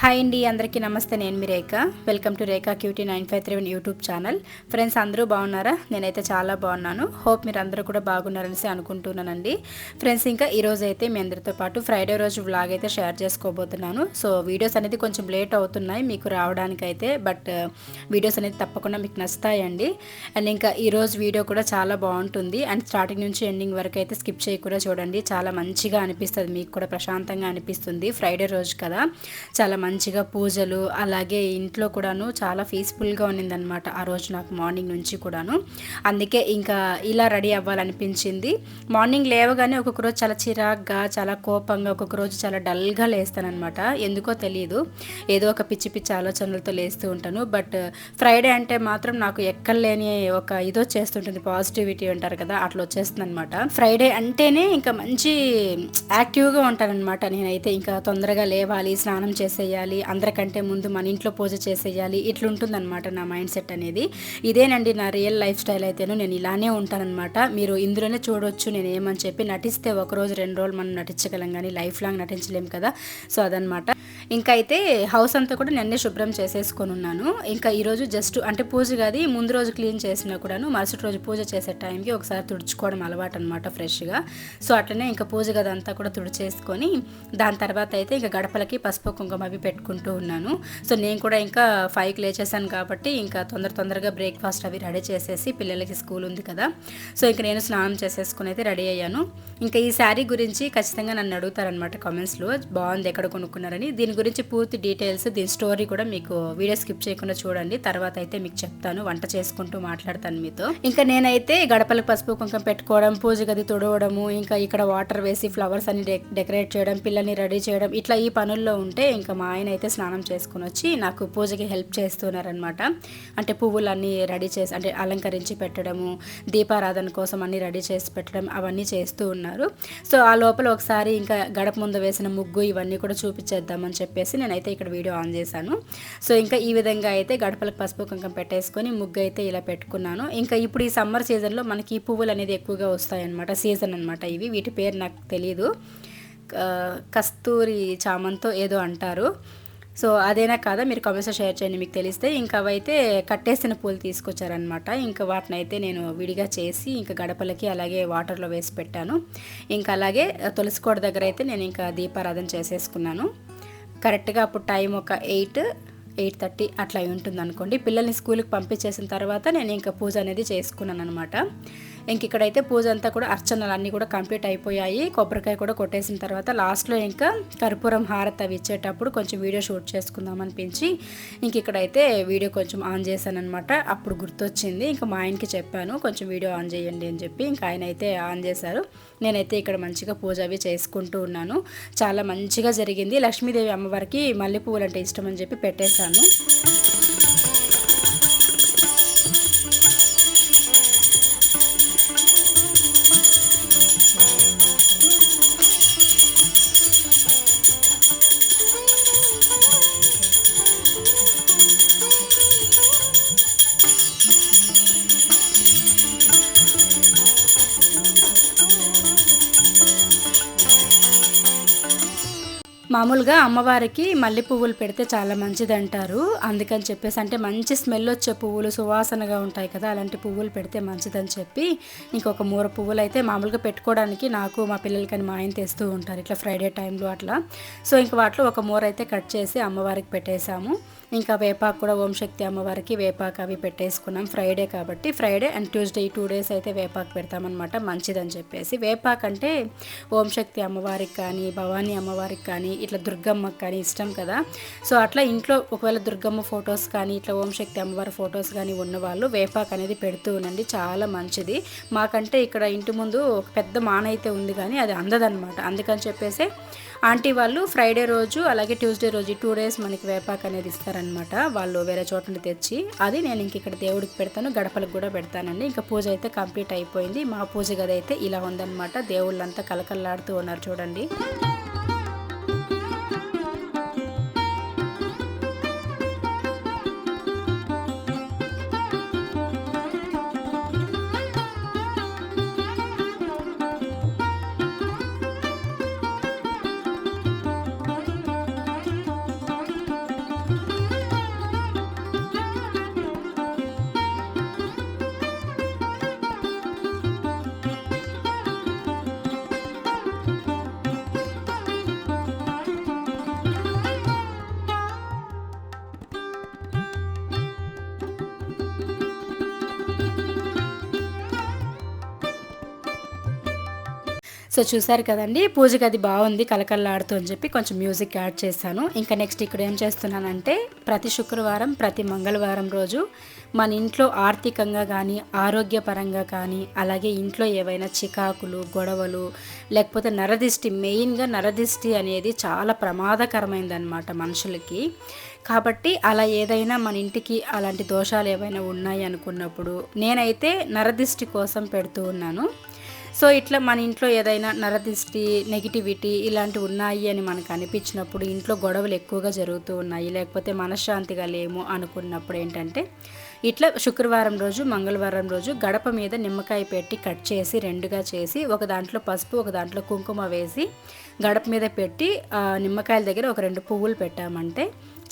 Hi అండి అందరికీ నమస్తే. నేను మీ Rekha. Welcome to Rekha cutie nine five three one YouTube channel friends అందరూ బాగున్నారా? నేనైతే చాలా బాగున్నాను. హోప్ మీరు అందరూ కూడా బాగున్నారనేసి అనుకుంటున్నానండి. ఫ్రెండ్స్ ఇంకా ఈరోజు అయితే మీ అందరితో పాటు ఫ్రైడే రోజు వ్లాగ్ అయితే షేర్ చేసుకోబోతున్నాను. సో వీడియోస్ అనేది కొంచెం లేట్ అవుతున్నాయి మీకు రావడానికైతే బట్ వీడియోస్ uh, అనేది తప్పకుండా మీకు నచ్చుతాయండి. అండ్ ఇంకా ఈరోజు వీడియో కూడా చాలా బాగుంటుంది. అండ్ స్టార్టింగ్ నుంచి ఎండింగ్ వరకు అయితే స్కిప్ చేయకుండా చూడండి. చాలా మంచిగా అనిపిస్తుంది మీకు కూడా ప్రశాంతంగా అనిపిస్తుంది ఫ్రైడే రోజు కదా. చాలా మంచిగా పూజలు అలాగే ఇంట్లో కూడాను చాలా పీస్ఫుల్గా ఉన్నిందనమాట ఆ రోజు నాకు మార్నింగ్ నుంచి కూడాను. అందుకే ఇంకా ఇలా రెడీ అవ్వాలనిపించింది. మార్నింగ్ లేవగానే ఒక్కొక్క రోజు చాలా చిరాగ్గా చాలా కోపంగా ఒక్కొక్క రోజు చాలా డల్గా లేస్తానమాట ఎందుకో తెలియదు ఏదో ఒక పిచ్చి పిచ్చి ఆలోచనలతో లేస్తూ ఉంటాను. బట్ ఫ్రైడే అంటే మాత్రం నాకు ఎక్కడ లేని ఒక ఇదో చేస్తుంటుంది. పాజిటివిటీ అంటారు కదా అట్లా వచ్చేస్తుంది అనమాట ఫ్రైడే అంటేనే ఇంకా మంచి యాక్టివ్గా ఉంటానన్నమాట నేనైతే. ఇంకా తొందరగా లేవాలి స్నానం చేసేయాలి అందరికంటే ముందు మన ఇంట్లో పూజ చేసేయాలి ఇట్లుంటుందన్నమాట నా మైండ్ సెట్ అనేది. ఇదేనండి నా రియల్ లైఫ్ స్టైల్ అయితేను నేను ఇలానే ఉంటానన్నమాట. మీరు ఇందులోనే చూడొచ్చు నేను ఏమని చెప్పి నటిస్తే ఒక రోజు రెండు రోజులు మనం నటించగలం కానీ లైఫ్ లాంగ్ నటించలేం కదా. సో అదనమాట ఇంకా అయితే హౌస్ అంతా కూడా నిన్నే శుభ్రం చేసేసుకొని ఉన్నాను ఇంకా ఈరోజు జస్ట్ అంటే పూజ కాదు ముందు రోజు క్లీన్ చేసినా కూడాను మరుసటి రోజు పూజ చేసే టైంకి ఒకసారి తుడుచుకోవడం అలవాటు అనమాట ఫ్రెష్గా. సో అట్లనే ఇంకా పూజ గది అంతా కూడా తుడిచేసుకొని దాని తర్వాత అయితే ఇంకా గడపలకి పసుపు కుంకుమ అవి పెట్టుకుంటూ ఉన్నాను. సో నేను కూడా ఇంకా ఫైవ్కి లేచేసాను కాబట్టి ఇంకా తొందర తొందరగా బ్రేక్ఫాస్ట్ అవి రెడీ చేసేసి పిల్లలకి స్కూల్ ఉంది కదా. సో ఇంకా నేను స్నానం చేసేసుకుని అయితే రెడీ అయ్యాను. ఇంకా ఈ శారీ గురించి ఖచ్చితంగా నన్ను అడుగుతారనమాట కామెంట్స్లో. బాగుంది ఎక్కడ కొనుక్కున్నారని. దీని గురించి పూర్తి డీటెయిల్స్ దీని స్టోరీ కూడా మీకు వీడియో స్కిప్ చేయకుండా చూడండి. తర్వాత అయితే మీకు చెప్తాను వంట చేసుకుంటూ మాట్లాడతాను మీతో. ఇంకా నేనైతే గడపలకు పసుపు కుంకం పెట్టుకోవడం పూజ గది తుడవడము ఇంకా ఇక్కడ వాటర్ వేసి ఫ్లవర్స్ అన్ని డెకరేట్ చేయడం పిల్లల్ని రెడీ చేయడం ఇట్లా ఈ పనుల్లో ఉంటే ఇంకా మా ఆయన అయితే స్నానం చేసుకుని వచ్చి నాకు పూజకి హెల్ప్ చేస్తున్నారనమాట అంటే పువ్వులన్నీ రెడీ చేసి అంటే అలంకరించి పెట్టడము దీపారాధన కోసం అన్నీ రెడీ చేసి పెట్టడం అవన్నీ చేస్తూ ఉన్నారు. సో ఆ లోపల ఒకసారి ఇంకా గడప ముందు వేసిన ముగ్గు ఇవన్నీ కూడా చూపించేద్దామని చెప్పేసి నేనైతే ఇక్కడ వీడియో ఆన్ చేశాను. సో ఇంకా ఈ విధంగా అయితే గడపలకు పసుపు కుంకం పెట్టేసుకొని ముగ్గు అయితే ఇలా పెట్టుకున్నాను. ఇంకా ఇప్పుడు ఈ సమ్మర్ సీజన్లో మనకి ఈ పువ్వులు అనేది ఎక్కువగా వస్తాయన్నమాట సీజన్ అనమాట ఇవి. వీటి పేరు నాకు తెలియదు కస్తూరి చామంతో ఏదో అంటారు. సో అదేనా కాదా? మీరు కామెంట్స్లో షేర్ చేయండి మీకు తెలిస్తే. ఇంకా అవైతే కట్టేసిన పూలు తీసుకొచ్చారనమాట ఇంకా వాటిని అయితే నేను విడిగా చేసి ఇంకా గడపలకి అలాగే వాటర్లో వేసి పెట్టాను. ఇంకా అలాగే తులసికోట దగ్గర అయితే నేను ఇంకా దీపారాధన చేసేసుకున్నాను. కరెక్ట్గా అప్పుడు టైం ఒక ఎయిట్ ఎయిట్ థర్టీ అట్లా ఉంటుంది అనుకోండి పిల్లల్ని స్కూల్కి పంపించేసిన తర్వాత నేను ఇంకా పూజ అనేది చేసుకున్నాను అనమాట ఇంక ఇక్కడైతే పూజ అంతా కూడా అర్చనలు అన్నీ కూడా కంప్లీట్ అయిపోయాయి. కొబ్బరికాయ కూడా కొట్టేసిన తర్వాత లాస్ట్లో ఇంకా కర్పూరం హారత అవి ఇచ్చేటప్పుడు కొంచెం వీడియో షూట్ చేసుకుందాం అనిపించి ఇంక ఇక్కడైతే వీడియో కొంచెం ఆన్ చేశాను అనమాట అప్పుడు గుర్తొచ్చింది. ఇంకా మా ఆయనకి చెప్పాను కొంచెం వీడియో ఆన్ చేయండి అని చెప్పి ఇంకా ఆయన అయితే ఆన్ చేశారు. నేనైతే ఇక్కడ మంచిగా పూజ అవి చేసుకుంటూ ఉన్నాను. చాలా మంచిగా జరిగింది. లక్ష్మీదేవి అమ్మవారికి మల్లెపూలు అంటే ఇష్టం అని చెప్పి పెట్టేశాను. మామూలుగా అమ్మవారికి మల్లె పువ్వులు పెడితే చాలా మంచిది అంటారు అందుకని చెప్పేసి అంటే మంచి స్మెల్ వచ్చే పువ్వులు సువాసనగా ఉంటాయి కదా అలాంటి పువ్వులు పెడితే మంచిదని చెప్పి ఇంకొక మూర పువ్వులు అయితే మామూలుగా పెట్టుకోవడానికి నాకు మా పిల్లలకని మా ఆయన తెస్తూ ఉంటారు ఇట్లా ఫ్రైడే టైంలో అట్లా. సో ఇంక వాటిలో ఒక మూర అయితే కట్ చేసి అమ్మవారికి పెట్టేశాము. ఇంకా వేపాకు కూడా ఓంశక్తి అమ్మవారికి వేపాకు అవి పెట్టేసుకున్నాం. ఫ్రైడే కాబట్టి ఫ్రైడే అండ్ ట్యూస్డే ఈ టూ డేస్ అయితే వేపాకు పెడతామన్నమాట. మంచిదని చెప్పేసి. వేపాకు అంటే ఓంశక్తి అమ్మవారికి కానీ భవానీ అమ్మవారికి కానీ ఇట్లా దుర్గమ్మకి కానీ ఇష్టం కదా. సో అట్లా ఇంట్లో ఒకవేళ దుర్గమ్మ ఫొటోస్ కానీ ఇట్లా ఓంశక్తి అమ్మవారి ఫొటోస్ కానీ ఉన్నవాళ్ళు వేపాకు అనేది పెడుతూ ఉండండి. చాలా మంచిది. మాకంటే ఇక్కడ ఇంటి ముందు ఒక పెద్ద మాన అయితే ఉంది కానీ అది అందదనమాట అందుకని చెప్పేసి ఆంటీ వాళ్ళు ఫ్రైడే రోజు అలాగే ట్యూస్డే రోజు టూ డేస్ మనకి వేపాకు అనేది ఇస్తారు ఇస్తారనమాట వాళ్ళు వేరే చోట నుండి తెచ్చి అది నేను ఇంక ఇక్కడ దేవుడికి పెడతాను గడపలకు కూడా పెడతానండి. ఇంకా పూజ అయితే కంప్లీట్ అయిపోయింది. మా పూజ గది అయితే ఇలా ఉందన్నమాట. దేవుళ్ళంతా కలకల్లాడుతూ ఉన్నారు చూడండి. సో చూసారు కదండి పూజకి అది బాగుంది కలకల్లాడుతూ అని చెప్పి కొంచెం మ్యూజిక్ యాడ్ చేశాను. ఇంకా నెక్స్ట్ ఇక్కడ ఏం చేస్తున్నానంటే ప్రతి శుక్రవారం ప్రతి మంగళవారం రోజు మన ఇంట్లో ఆర్థికంగా కానీ ఆరోగ్యపరంగా కానీ అలాగే ఇంట్లో ఏవైనా చికాకులు గొడవలు లేకపోతే నరదిష్టి మెయిన్గా నరదిష్టి అనేది చాలా ప్రమాదకరమైందనమాట మనుషులకి. కాబట్టి అలా ఏదైనా మన ఇంటికి అలాంటి దోషాలు ఏవైనా ఉన్నాయి అనుకున్నప్పుడు నేనైతే నరదిష్టి కోసం పెడుతూ ఉన్నాను. సో ఇట్లా మన ఇంట్లో ఏదైనా నరదిష్టి నెగిటివిటీ ఇలాంటివి ఉన్నాయి అని మనకు అనిపించినప్పుడు ఇంట్లో గొడవలు ఎక్కువగా జరుగుతూ ఉన్నాయి లేకపోతే మనశ్శాంతిగా లేము అనుకున్నప్పుడు ఏంటంటే ఇట్లా శుక్రవారం రోజు మంగళవారం రోజు గడప మీద నిమ్మకాయ పెట్టి కట్ చేసి రెండుగా చేసి ఒక దాంట్లో పసుపు ఒక దాంట్లో కుంకుమ వేసి గడప మీద పెట్టి నిమ్మకాయల దగ్గర ఒక రెండు పువ్వులు పెట్టామంటే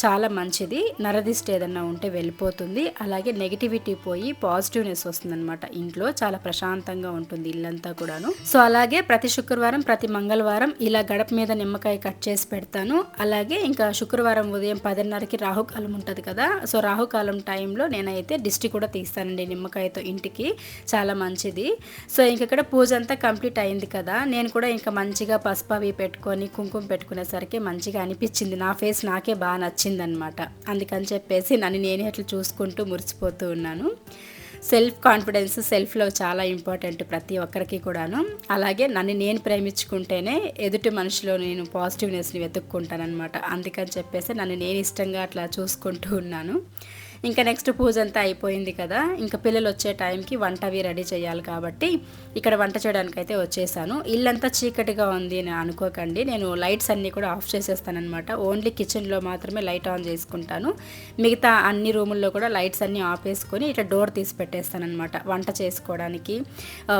చాలా మంచిది. నరదిష్ట ఏదన్నా ఉంటే వెళ్ళిపోతుంది. అలాగే నెగిటివిటీ పోయి పాజిటివ్నెస్ వస్తుందన్నమాట ఇంట్లో. చాలా ప్రశాంతంగా ఉంటుంది ఇల్లంతా కూడాను. సో అలాగే ప్రతి శుక్రవారం ప్రతి మంగళవారం ఇలా గడప మీద నిమ్మకాయ కట్ చేసి పెడతాను. అలాగే ఇంకా శుక్రవారం ఉదయం పదిన్నరకి రాహుకాలం ఉంటుంది కదా. సో రాహుకాలం టైంలో నేనైతే దిష్టి కూడా తీస్తానండి నిమ్మకాయతో ఇంటికి. చాలా మంచిది. సో ఇంక ఇక్కడ పూజ అంతా కంప్లీట్ అయింది కదా. నేను కూడా ఇంకా మంచిగా పసుపు అవి పెట్టుకొని కుంకుమ పెట్టుకునేసరికి మంచిగా అనిపించింది. నా ఫేస్ నాకే బాగా నచ్చింది. వచ్చిందనమాట అందుకని చెప్పేసి నన్ను నేనే అట్లా చూసుకుంటూ మురిసిపోతూ ఉన్నాను. సెల్ఫ్ కాన్ఫిడెన్స్ సెల్ఫ్లో చాలా ఇంపార్టెంట్ ప్రతి ఒక్కరికి కూడాను. అలాగే నన్ను నేను ప్రేమించుకుంటేనే ఎదుటి మనిషిలో నేను పాజిటివ్నెస్ని వెతుక్కుంటానమాట అందుకని చెప్పేసి నన్ను నేను ఇష్టంగా అట్లా చూసుకుంటూ ఉన్నాను. ఇంకా నెక్స్ట్ పూజ అంతా అయిపోయింది కదా. ఇంకా పిల్లలు వచ్చే టైంకి వంట అవి రెడీ చేయాలి కాబట్టి ఇక్కడ వంట చేయడానికి అయితే వచ్చేసాను. ఇల్లంతా చీకటిగా ఉంది అని అనుకోకండి. నేను లైట్స్ అన్నీ కూడా ఆఫ్ చేసేస్తానమాట ఓన్లీ కిచెన్లో మాత్రమే లైట్ ఆన్ చేసుకుంటాను. మిగతా అన్ని రూముల్లో కూడా లైట్స్ అన్నీ ఆపేసుకొని ఇట్లా డోర్ తీసి పెట్టేస్తానమాట వంట చేసుకోవడానికి.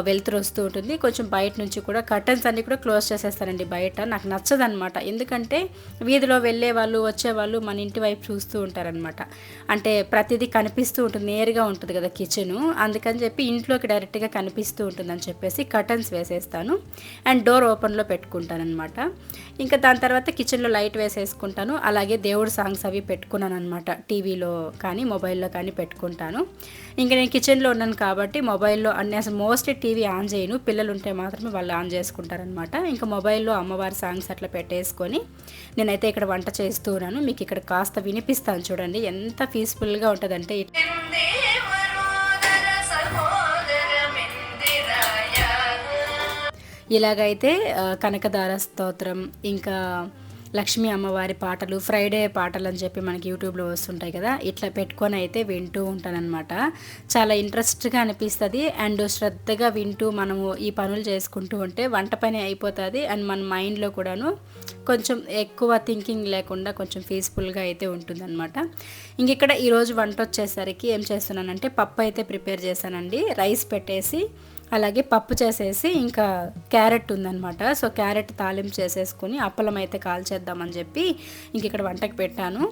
వెలుతురు వస్తూ ఉంటుంది. కొంచెం బయట నుంచి కూడా కర్టన్స్ అన్నీ కూడా క్లోజ్ చేసేస్తానండి బయట. నాకు నచ్చదనమాట ఎందుకంటే వీధిలో వెళ్ళే వాళ్ళు వచ్చేవాళ్ళు మన ఇంటి వైపు చూస్తూ ఉంటారనమాట అంటే ప్రతిదీ కనిపిస్తూ ఉంటుంది నేరుగా ఉంటుంది కదా కిచెను అందుకని చెప్పి ఇంట్లోకి డైరెక్ట్గా కనిపిస్తూ ఉంటుందని చెప్పేసి కర్టన్స్ వేసేస్తాను. అండ్ డోర్ ఓపెన్లో పెట్టుకుంటాను అనమాట ఇంకా దాని తర్వాత కిచెన్లో లైట్ వేసేసుకుంటాను. అలాగే దేవుడు సాంగ్స్ అవి పెట్టుకున్నాను అనమాట టీవీలో కానీ మొబైల్లో కానీ పెట్టుకుంటాను. ఇంకా నేను కిచెన్లో ఉన్నాను కాబట్టి మొబైల్లో అన్ని అసలు మోస్ట్లీ టీవీ ఆన్ చేయను. పిల్లలు ఉంటే మాత్రమే వాళ్ళు ఆన్ చేసుకుంటారనమాట ఇంకా మొబైల్లో అమ్మవారి సాంగ్స్ అట్లా పెట్టేసుకొని నేనైతే ఇక్కడ వంట చేస్తూ ఉన్నాను. మీకు ఇక్కడ కాస్త వినిపిస్తాను చూడండి. ఎంత పీస్ఫుల్ పీస్ఫుల్గా ఉంటుందంటే ఇలాగైతే కనకదార స్తోత్రం ఇంకా లక్ష్మీ అమ్మవారి పాటలు ఫ్రైడే పాటలు అని చెప్పి మనకి యూట్యూబ్లో వస్తుంటాయి కదా ఇట్లా పెట్టుకొని అయితే వింటూ ఉంటానన్నమాట. చాలా ఇంట్రెస్ట్గా అనిపిస్తుంది అండ్ శ్రద్ధగా వింటూ మనము ఈ పనులు చేసుకుంటూ ఉంటే వంట పని అయిపోతుంది అండ్ మన మైండ్లో కూడాను కొంచెం ఎక్కువ థింకింగ్ లేకుండా కొంచెం పీస్ఫుల్గా అయితే ఉంటుందన్నమాట. ఇంక ఇక్కడ ఈరోజు వంట వచ్చేసరికి ఏం చేస్తున్నానంటే పప్పు అయితే ప్రిపేర్ చేశానండి. రైస్ పెట్టేసి అలాగే పప్పు చేసేసి ఇంకా క్యారెట్ ఉందనమాట సో క్యారెట్ తాలింపు చేసేసుకుని అప్పలం అయితే కాల్చేద్దామని చెప్పి ఇంక ఇక్కడ వంటకి పెట్టాను.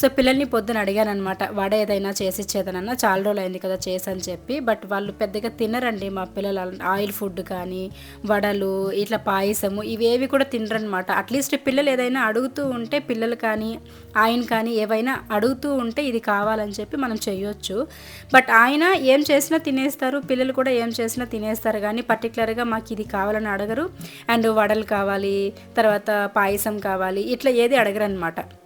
సో పిల్లల్ని పొద్దున అడిగాను అనమాట వడ ఏదైనా చేసిచ్చేదనన్నా చాలా రోజులు అయింది కదా చేసని చెప్పి బట్ వాళ్ళు పెద్దగా తినరండి మా పిల్లలు. ఆయిల్ ఫుడ్ కానీ వడలు ఇట్లా పాయసము ఇవేవి కూడా తినరనమాట అట్లీస్ట్ పిల్లలు ఏదైనా అడుగుతూ ఉంటే పిల్లలు కానీ ఆయన కానీ ఏవైనా అడుగుతూ ఉంటే ఇది కావాలని చెప్పి మనం చేయొచ్చు. బట్ ఆయన ఏం చేసినా తినేస్తారు పిల్లలు కూడా ఏం చేసినా తినేస్తారు కానీ పర్టికులర్గా మాకు ఇది కావాలని అడగరు. అండ్ వడలు కావాలి తర్వాత పాయసం కావాలి ఇట్లా ఏది అడగరు అనమాట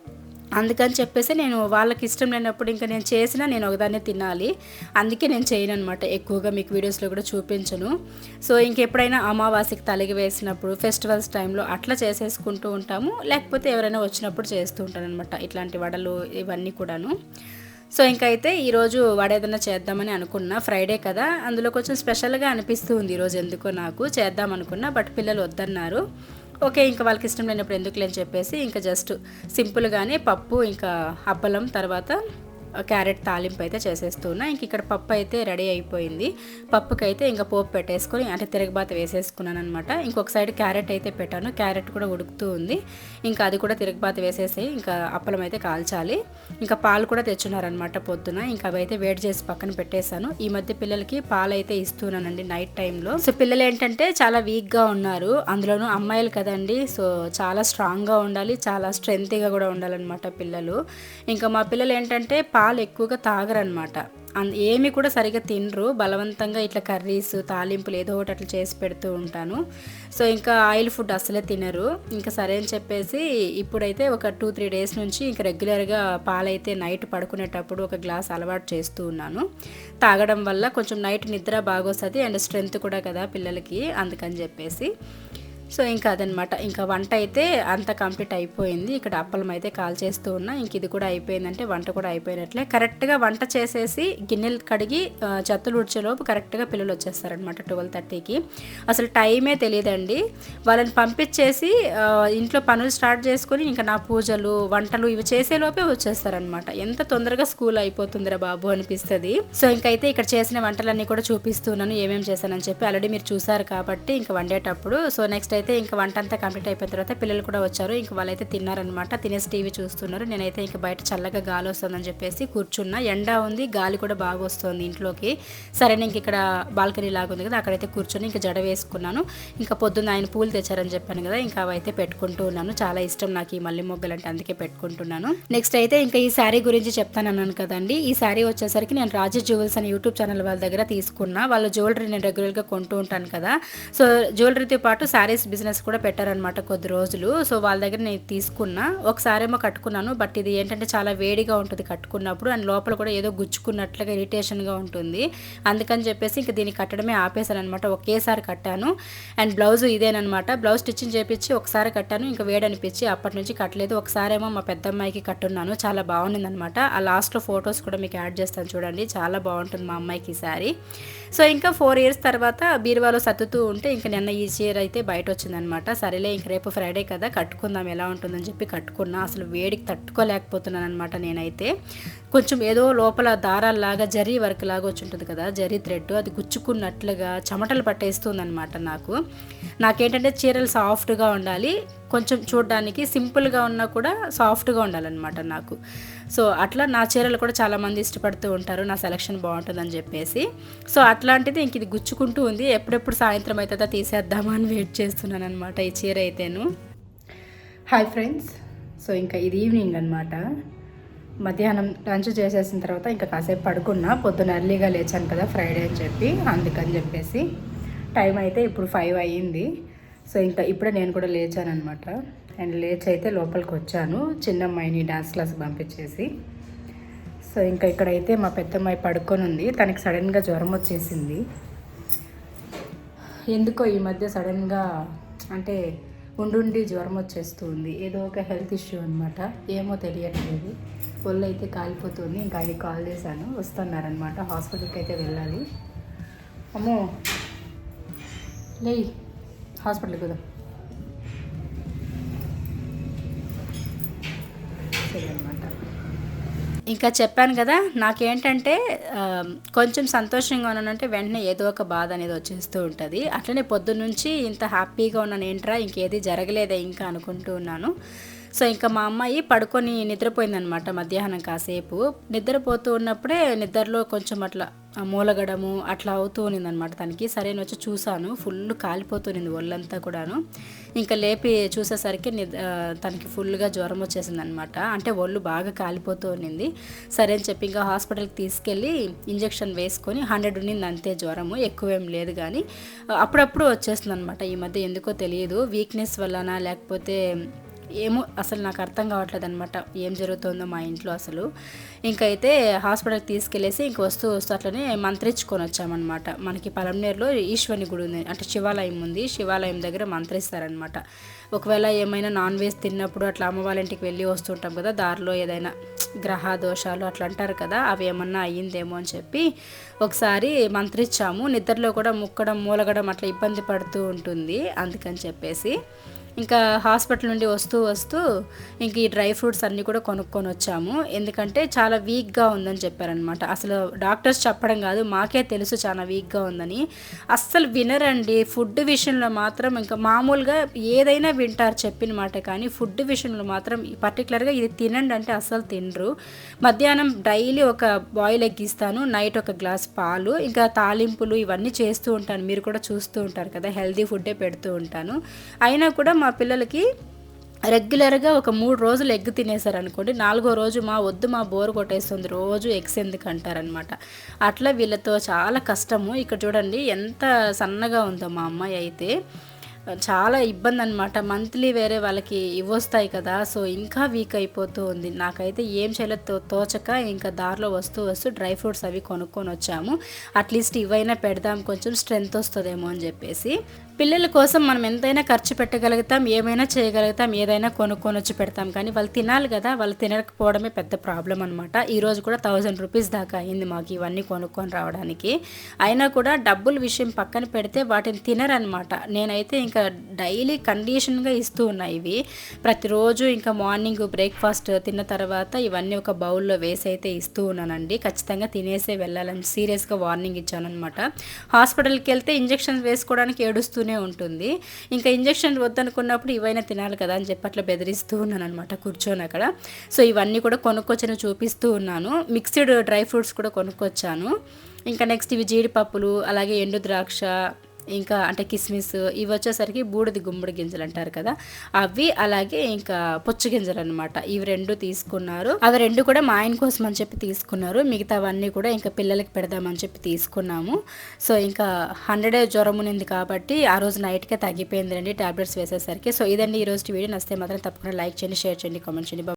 అందుకని చెప్పేసి నేను వాళ్ళకి ఇష్టం లేనప్పుడు ఇంకా నేను చేసినా నేను ఒకదాన్నే తినాలి. అందుకే నేను చేయను అనమాట ఎక్కువగా మీకు వీడియోస్లో కూడా చూపించను. సో ఇంకెప్పుడైనా అమావాస్యకి తలిగి వేసినప్పుడు ఫెస్టివల్స్ టైంలో అట్లా చేసేసుకుంటూ ఉంటాము. లేకపోతే ఎవరైనా వచ్చినప్పుడు చేస్తూ ఉంటాను అనమాట ఇట్లాంటి వడలు ఇవన్నీ కూడాను. సో ఇంకైతే ఈరోజు వాడేదన్నా చేద్దామని అనుకున్నా ఫ్రైడే కదా అందులో కొంచెం స్పెషల్గా అనిపిస్తుంది ఈరోజు ఎందుకో నాకు. చేద్దాం అనుకున్నా బట్ పిల్లలు వద్దన్నారు. ఓకే ఇంకా వాళ్ళకి ఇష్టం లేనప్పుడు ఎందుకు లేని చెప్పేసి ఇంకా జస్ట్ సింపుల్గానే పప్పు ఇంకా అబ్బలం తర్వాత క్యారెట్ తాలింపు అయితే చేసేస్తున్నా ఇంక ఇక్కడ పప్పు అయితే రెడీ అయిపోయింది. పప్పుకి అయితే ఇంకా పోపు పెట్టేసుకొని అంటే తిరగబాత వేసేసుకున్నాను అనమాట ఇంకొక సైడ్ క్యారెట్ అయితే పెట్టాను. క్యారెట్ కూడా ఉడుకుతూ ఉంది. ఇంకా అది కూడా తిరగబాత వేసేసి ఇంకా అప్పలం అయితే కాల్చాలి. ఇంకా పాలు కూడా తెచ్చున్నారనమాట పొద్దున. ఇంకా అవి అయితే వేడి చేసి పక్కన పెట్టేశాను. ఈ మధ్య పిల్లలకి పాలు అయితే ఇస్తున్నానండి నైట్ టైంలో. సో పిల్లలు ఏంటంటే చాలా వీక్గా ఉన్నారు. అందులోనూ అమ్మాయిలు కదండి. సో చాలా స్ట్రాంగ్గా ఉండాలి. చాలా స్ట్రెంగ్గా కూడా ఉండాలన్నమాట పిల్లలు. ఇంకా మా పిల్లలు ఏంటంటే పాలు ఎక్కువగా తాగరనమాట అన్- ఏమి కూడా సరిగ్గా తినరు. బలవంతంగా ఇట్లా కర్రీస్ తాలింపులు ఏదో ఒకటి అట్లా చేసి పెడుతూ ఉంటాను. సో ఇంకా ఆయిల్ ఫుడ్ అసలే తినరు. ఇంకా సరే అని చెప్పేసి ఇప్పుడైతే ఒక టూ త్రీ డేస్ నుంచి ఇంకా రెగ్యులర్గా పాలైతే నైట్ పడుకునేటప్పుడు ఒక గ్లాస్ అలవాటు చేస్తూ ఉన్నాను. తాగడం వల్ల కొంచెం నైట్ నిద్ర బాగొస్తుంది అండ్ స్ట్రెంత్ కూడా కదా పిల్లలకి అందుకని చెప్పేసి. సో ఇంకా అదనమాట. ఇంకా వంట అయితే అంత కంప్లీట్ అయిపోయింది. ఇక్కడ అప్పలం అయితే కాల్ చేస్తూ ఉన్నా. ఇంక ఇది కూడా అయిపోయిందంటే వంట కూడా అయిపోయినట్లే. కరెక్ట్గా వంట చేసేసి గిన్నెలు కడిగి జత్తులు చెత్తలు ఉడిచేలోపు కరెక్ట్గా పిల్లలు వచ్చేస్తారనమాట ట్వెల్వ్ థర్టీకి. అసలు టైమే తెలియదండి. వాళ్ళని పంపించేసి ఇంట్లో పనులు స్టార్ట్ చేసుకొని ఇంకా నా పూజలు వంటలు ఇవి చేసేలోపే వచ్చేస్తారనమాట. ఎంత తొందరగా స్కూల్ అయిపోతుందిరా బాబు అనిపిస్తుంది. సో ఇంకైతే ఇక్కడ చేసిన వంటలన్నీ కూడా చూపిస్తున్నాను ఏమేమి చేశానని చెప్పి ఆల్రెడీ మీరు చూసారు కాబట్టి ఇంకా వండేటప్పుడు. సో నెక్స్ట్ అయితే ఇంకా వంట అంతా కంప్లీట్ అయిపోయిన తర్వాత పిల్లలు కూడా వచ్చారు. ఇంకా వాళ్ళైతే తిన్నారనమాట తినేసి టీవీ చూస్తున్నారు. నేనైతే ఇంకా బయట చల్లగా గాలి వస్తుందని చెప్పేసి కూర్చున్నా. ఎండ ఉంది గాలి కూడా బాగా వస్తుంది ఇంట్లోకి. సరే ఇంక ఇక్కడ బాల్కనీ లాగా ఉంది కదా అక్కడైతే కూర్చొని ఇంకా జడ వేసుకున్నాను. ఇంకా పొద్దున్న ఆయన పూలు తెచ్చారని చెప్పాను కదా ఇంకా అవైతే పెట్టుకుంటూ ఉన్నాను. చాలా ఇష్టం నాకు ఈ మల్లె మొగ్గలు అంటే అందుకే పెట్టుకుంటున్నాను. నెక్స్ట్ అయితే ఇంకా ఈ శారీ గురించి చెప్తాను అన్నాను కదండి. ఈ శారీ వచ్చేసరికి నేను రాజు జ్యువెల్స్ అనే యూట్యూబ్ ఛానల్ వాళ్ళ దగ్గర తీసుకున్నా. వాళ్ళ జ్యువెలరీ నేను రెగ్యులర్గా కొంటూ ఉంటాను కదా. సో జ్యువెలరీతో పాటు శారీస్ బిజినెస్ కూడా పెట్టారనమాట కొద్ది రోజులు. సో వాళ్ళ దగ్గర నేను తీసుకున్నా. ఒకసారేమో కట్టుకున్నాను. బట్ ఇది ఏంటంటే చాలా వేడిగా ఉంటుంది కట్టుకున్నప్పుడు. అండ్ లోపల కూడా ఏదో గుచ్చుకున్నట్లుగా ఇరిటేషన్గా ఉంటుంది. అందుకని చెప్పేసి ఇంక దీన్ని కట్టడమే ఆపేశాను అనమాట ఒకేసారి కట్టాను. అండ్ బ్లౌజ్ ఇదేనమాట బ్లౌజ్ స్టిచ్చింగ్ చేపించి ఒకసారి కట్టాను. ఇంకా వేడనిపించి అప్పటి నుంచి కట్టలేదు. ఒకసారేమో మా పెద్దమ్మాయికి కట్టున్నాను. చాలా బాగుంది అనమాట ఆ లాస్ట్లో ఫొటోస్ కూడా మీకు యాడ్ చేస్తాను చూడండి. చాలా బాగుంటుంది మా అమ్మాయికి ఈ సో ఇంకా ఫోర్ ఇయర్స్ తర్వాత బీరువాలో సర్దుతూ ఉంటే ఇంకా నిన్న ఈ చీర అయితే బయట వచ్చిందనమాట. సరేలే ఇంక రేపు ఫ్రైడే కదా కట్టుకుందాం ఎలా ఉంటుందని చెప్పి కట్టుకున్నా. అసలు వేడికి తట్టుకోలేకపోతున్నాను అనమాట నేనైతే. కొంచెం ఏదో లోపల దారాల్లాగా జరీ వర్క్ లాగా వచ్చి ఉంటుంది కదా జరీ థ్రెడ్ అది గుచ్చుకున్నట్లుగా చెమటలు పట్టేస్తుంది అనమాట నాకు. నాకేంటంటే చీరలు సాఫ్ట్గా ఉండాలి కొంచెం చూడడానికి సింపుల్గా ఉన్నా కూడా సాఫ్ట్గా ఉండాలన్నమాట నాకు. సో అట్లా నా చీరలు కూడా చాలామంది ఇష్టపడుతూ ఉంటారు. నా సెలక్షన్ బాగుంటుందని చెప్పేసి. సో అట్లాంటిది ఇంక ఇది గుచ్చుకుంటూ ఉంది. ఎప్పుడెప్పుడు సాయంత్రం అవుతుందో తీసేద్దామా అని వెయిట్ చేస్తున్నాను అనమాట ఈ చీర అయితేను. Hi friends. సో ఇంకా ఇది ఈవినింగ్ అనమాట మధ్యాహ్నం లంచ్ చేసేసిన తర్వాత ఇంకా కాసేపు పడుకున్నా. పొద్దున ఎర్లీగా లేచాను కదా ఫ్రైడే అని చెప్పి. అందుకని చెప్పేసి టైం అయితే ఇప్పుడు ఫైవ్ అయ్యింది. సో ఇంకా ఇప్పుడే నేను కూడా లేచాను అనమాట అండ్ లేచి అయితే లోపలికి వచ్చాను. చిన్నమ్మాయిని డాన్స్ క్లాస్ పంపించేసి. సో ఇంకా ఇక్కడైతే మా పెద్దమ్మాయి పడుకొని ఉంది. తనకి సడన్గా జ్వరం వచ్చేసింది. ఎందుకో ఈ మధ్య సడన్గా అంటే ఉండుండి జ్వరం వచ్చేస్తూ ఉంది. ఏదో ఒక హెల్త్ ఇష్యూ అనమాట ఏమో తెలియట్లేదు. ఒళ్ళు అయితే కాలిపోతుంది. ఇంకా ఆయనకి కాల్ చేశాను. వస్తున్నారనమాట హాస్పిటల్కి అయితే వెళ్ళాలి. అమ్మో! లే హాస్పిటల్కి కదా సరే అనమాట ఇంకా చెప్పాను కదా నాకేంటంటే కొంచెం సంతోషంగా ఉన్నానంటే వెంటనే ఏదో ఒక బాధ అనేది వచ్చేస్తూ ఉంటుంది. అట్లనే పొద్దున్నుంచి ఇంత హ్యాపీగా ఉన్నాను ఏంట్రా ఇంకేది జరగలేదే ఇంకా అనుకుంటూ ఉన్నాను. సో ఇంకా మా అమ్మాయి పడుకొని నిద్రపోయిందనమాట మధ్యాహ్నం కాసేపు. నిద్రపోతూ ఉన్నప్పుడే నిద్రలో కొంచెం అట్లా మూలగడము అట్లా అవుతూ ఉన్నిందనమాట తనకి. సరే అని వచ్చి చూశాను ఫుల్ కాలిపోతుంది ఒళ్ళంతా కూడాను. ఇంకా లేపి చూసేసరికి నిద్ర తనకి ఫుల్గా జ్వరం వచ్చేసింది అనమాట అంటే ఒళ్ళు బాగా కాలిపోతూ ఉన్నింది. సరే అని చెప్పి ఇంకా హాస్పిటల్కి తీసుకెళ్ళి ఇంజెక్షన్ వేసుకొని హండ్రెడ్ ఉన్నింది అంతే జ్వరము ఎక్కువేం లేదు కానీ అప్పుడప్పుడు వచ్చేస్తుంది అనమాట ఈ మధ్య ఎందుకో తెలియదు. వీక్నెస్ వల్లనా లేకపోతే ఏమో అసలు నాకు అర్థం కావట్లేదు అనమాట ఏం జరుగుతుందో మా ఇంట్లో అసలు. ఇంకైతే హాస్పిటల్కి తీసుకెళ్ళేసి ఇంక వస్తూ వస్తూ అట్లనే మంత్రించుకొని వచ్చామన్నమాట. మనకి పలంనేరులో ఈశ్వరుని గుడి ఉంది. అంటే శివాలయం ఉంది. శివాలయం దగ్గర మంత్రిస్తారనమాట ఒకవేళ ఏమైనా నాన్ వెజ్ తిన్నప్పుడు అట్లా అమ్మ వాళ్ళ ఇంటికి వెళ్ళి వస్తుంటాం కదా దారిలో ఏదైనా గ్రహ దోషాలు అట్లా అంటారు కదా అవి ఏమన్నా అయ్యిందేమో అని చెప్పి ఒకసారి మంత్రించాము. నిద్రలో కూడా ముక్కడం మూలగడం అట్లా ఇబ్బంది పడుతూ ఉంటుంది అందుకని చెప్పేసి. ఇంకా హాస్పిటల్ నుండి వస్తూ వస్తూ ఇంక ఈ డ్రై ఫ్రూట్స్ అన్నీ కూడా కొనుక్కొని వచ్చాము. ఎందుకంటే చాలా వీక్గా ఉందని చెప్పారనమాట అసలు డాక్టర్స్ చెప్పడం కాదు మాకే తెలుసు చాలా వీక్గా ఉందని. అస్సలు వినరండి. ఫుడ్ విషయంలో మాత్రం ఇంకా మామూలుగా ఏదైనా వింటారు చెప్పిన మాట కానీ ఫుడ్ విషయంలో మాత్రం పర్టికులర్గా ఇది తినండి అంటే అస్సలు తినరు. మధ్యాహ్నం డైలీ ఒక బాయిల్ ఎగ్గిస్తాను నైట్ ఒక గ్లాస్ పాలు ఇంకా తాలింపులు ఇవన్నీ చేస్తూ ఉంటాను. మీరు కూడా చూస్తూ ఉంటారు కదా హెల్దీ ఫుడ్డే పెడుతూ ఉంటాను. అయినా కూడా మా మా పిల్లలకి రెగ్యులర్గా ఒక మూడు రోజులు ఎగ్ తినేసారు అనుకోండి నాలుగో రోజు మా వద్దు మా బోర్ కొట్టేస్తుంది రోజు ఎగ్స్ ఎందుకు అంటారనమాట అట్లా వీళ్ళతో చాలా కష్టము. ఇక్కడ చూడండి ఎంత సన్నగా ఉందో మా అమ్మాయి అయితే. చాలా ఇబ్బంది అనమాట మంత్లీ వేరే వాళ్ళకి ఇవ్వొస్తాయి కదా సో ఇంకా వీక్ అయిపోతూ ఉంది. నాకైతే ఏం చేయలేదు తో- తోచక ఇంకా దారిలో వస్తూ వస్తూ డ్రై ఫ్రూట్స్ అవి కొనుక్కొని వచ్చాము. అట్లీస్ట్ ఇవైనా పెడదాం కొంచెం స్ట్రెంత్ వస్తుందేమో అని చెప్పేసి. పిల్లల కోసం మనం ఎంతైనా ఖర్చు పెట్టగలుగుతాం ఏమైనా చేయగలుగుతాం ఏదైనా కొనుక్కొని వచ్చి పెడతాం. కానీ వాళ్ళు తినాలి కదా వాళ్ళు తినకపోవడమే పెద్ద ప్రాబ్లం అనమాట ఈరోజు కూడా థౌజండ్ రూపీస్ దాకా అయింది మాకు ఇవన్నీ కొనుక్కొని రావడానికి. అయినా కూడా డబ్బుల విషయం పక్కన పెడితే వాటిని తినరనమాట నేనైతే ఇంకా డైలీ కండిషన్గా ఇస్తూ ఉన్నాయి ఇవి. ప్రతిరోజు ఇంకా మార్నింగ్ బ్రేక్ఫాస్ట్ తిన్న తర్వాత ఇవన్నీ ఒక బౌల్లో వేసి అయితే ఇస్తూ ఉన్నానండి. ఖచ్చితంగా తినేసే వెళ్ళాలని సీరియస్గా వార్నింగ్ ఇచ్చానమాట హాస్పిటల్కి వెళ్తే ఇంజెక్షన్ వేసుకోవడానికి ఏడుస్తూనే ఉంటుంది. ఇంకా ఇంజక్షన్ వద్దనుకున్నప్పుడు ఇవైనా తినాలి కదా అని చెప్పి అట్లా బెదిరిస్తూ ఉన్నాను అనమాట కూర్చొని అక్కడ. సో ఇవన్నీ కూడా కొనుక్కొచ్చిన చూపిస్తూ ఉన్నాను. మిక్స్డ్ డ్రై ఫ్రూట్స్ కూడా కొనుక్కొచ్చాను. ఇంకా నెక్స్ట్ ఇవి జీడిపప్పులు అలాగే ఎండు ద్రాక్ష ఇంకా అంటే కిస్మిస్ ఇవి వచ్చేసరికి బూడిది గుమ్మడి గింజలు అంటారు కదా. అవి అలాగే ఇంకా పుచ్చ గింజలు అనమాట ఇవి రెండు తీసుకున్నారు. అవి రెండు కూడా మా ఆయన కోసం అని చెప్పి తీసుకున్నారు. మిగతావన్నీ కూడా ఇంకా పిల్లలకి పెడదామని చెప్పి తీసుకున్నాము. సో ఇంకా హండ్రెడ్ జ్వరం ఉన్నింది కాబట్టి ఆ రోజు నైట్కే తగ్గిపోయిందండి టాబ్లెట్స్ వేసేసరికి. సో ఇదండి ఈ రోజు వీడియో. నచ్చితే మాత్రం తప్పకుండా లైక్ చేయండి షేర్ చేయండి కామెంట్ చేయండి.